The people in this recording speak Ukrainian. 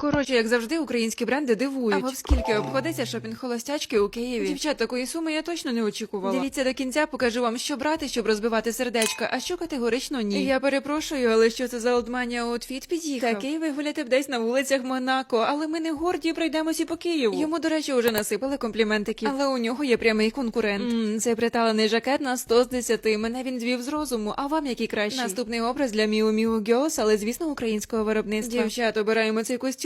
Коротше, як завжди, українські бренди дивують. А в скільки обходиться шопінг холостячки у Києві? Дівчат, такої суми я точно не очікувала. Дивіться до кінця, покажу вам, що брати, щоб розбивати сердечка, а що категорично ні. Я перепрошую, але що це за олдманія outfit під'їхав? Такий ви гуляти б десь на вулицях Монако, але ми не горді пройдемося по Києву. Йому, до речі, вже насипали компліментики, але у нього є прямий конкурент. М, цей приталений жакет на 100 з 10. Мене він звів з розуму. А вам який кращий? Наступний образ для Miu Miu Girls, але звісно українського виробництва. Дівчат, обираємо цей костюм